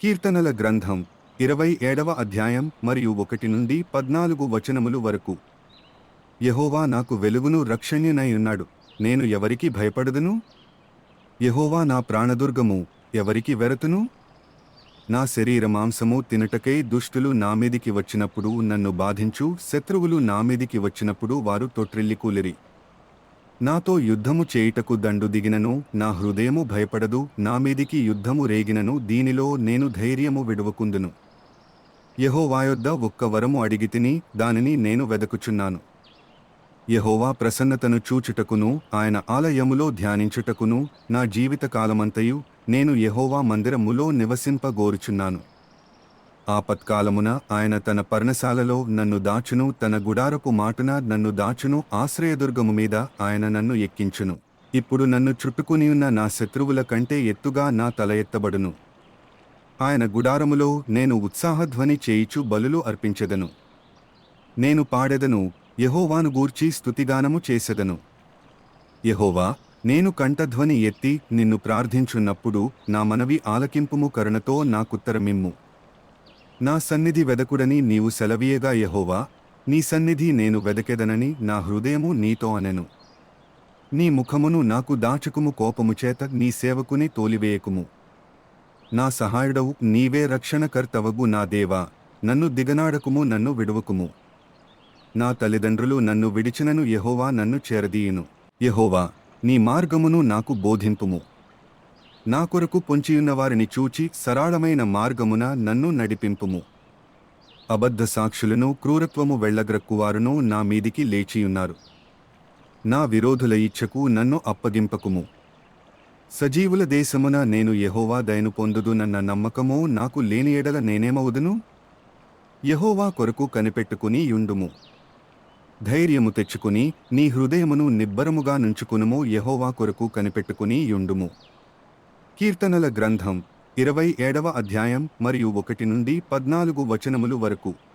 కీర్తనల గ్రంథం ఇరవై ఏడవ అధ్యాయం మరియు ఒకటి నుండి పద్నాలుగు వచనములు వరకు. యహోవా నాకు వెలుగును రక్షణ్యునై ఉన్నాడు నేను ఎవరికి భయపడదును? యహోవా నా ప్రాణదుర్గము ఎవరికి వెరతును? నా శరీర మాంసము తినుటకై దుష్టులు నా మీదికి వచ్చినప్పుడు నన్ను బాధించు శత్రువులు నా మీదికి వచ్చినప్పుడు వారు తొట్రిల్లికూలిరి నాతో యుద్ధము చేయుటకు దండు దిగినను నా హృదయము భయపడదు నా మీదికి యుద్ధము రేగినను దీనిలో నేను ధైర్యము విడువకుందును. యహోవాయొద్ద ఒక్క వరము అడిగితిని దానిని నేను వెదకుచున్నాను. యహోవా ప్రసన్నతను చూచుటకును ఆయన ఆలయములో ధ్యానించుటకును నా జీవిత కాలమంతయు నేను యహోవా మందిరములో నివసింపగోరుచున్నాను. ఆపత్కాలమున ఆయన తన పర్ణశాలలో నన్ను దాచును తన గుడారపు మాటున నన్ను దాచును ఆశ్రయదుర్గము మీద ఆయన నన్ను ఎక్కించును. ఇప్పుడు నన్ను చుట్టుకుని ఉన్న నా శత్రువుల కంటే ఎత్తుగా నా తల ఎత్తబడును. ఆయన గుడారములో నేను ఉత్సాహధ్వని చేయిచు బలులు అర్పించెదను. నేను పాడెదను యహోవాను గూర్చి స్థుతిగానము చేసెదను. యహోవా నేను కంఠధ్వని ఎత్తి నిన్ను ప్రార్థించున్నప్పుడు నా మనవి ఆలకింపుము కరుణతో నాకుత్తరమిమ్ము. నా సన్నిధి వెదకుడని నీవు సెలవీయగా యహోవా? నీ సన్నిధి నేను వెదకెదనని నా హృదయము నీతో అనెను. నీ ముఖమును నాకు దాచుకుము కోపము చేత నీ సేవకుని తోలివేయకుము. నా సహాయుడవు నీవే రక్షణకర్తవగు నా దేవా నన్ను దిగనాడకుము నన్ను విడువకుము. నా తల్లిదండ్రులు నన్ను విడిచినను యహోవా నన్ను చేరదీయును. యహోవా నీ మార్గమును నాకు బోధింపుము. నా కొరకు పొంచియున్న వారిని చూచి సరళమైన మార్గమున నన్ను నడిపింపుము. అబద్ధ సాక్షులను క్రూరత్వము వెళ్ళగ్రక్కువారును నా మీదికి లేచియున్నారు. నా విరోధుల ఇచ్చకు నన్ను అప్పగింపకుము. సజీవుల దేశమున నేను యహోవా దయను పొందుదునన్న నమ్మకము నాకు లేని ఎడల నేనేమవుదును? యహోవా కొరకు కనిపెట్టుకుని యుండుము. ధైర్యము తెచ్చుకుని నీ హృదయమును నిబ్బరముగా నుంచుకునుము యహోవా కొరకు కనిపెట్టుకుని యుండుము. కీర్తనల గ్రంథం ఇరవై ఏడవ అధ్యాయం మరియు ఒకటి నుండి పద్నాలుగు వచనములు వరకు.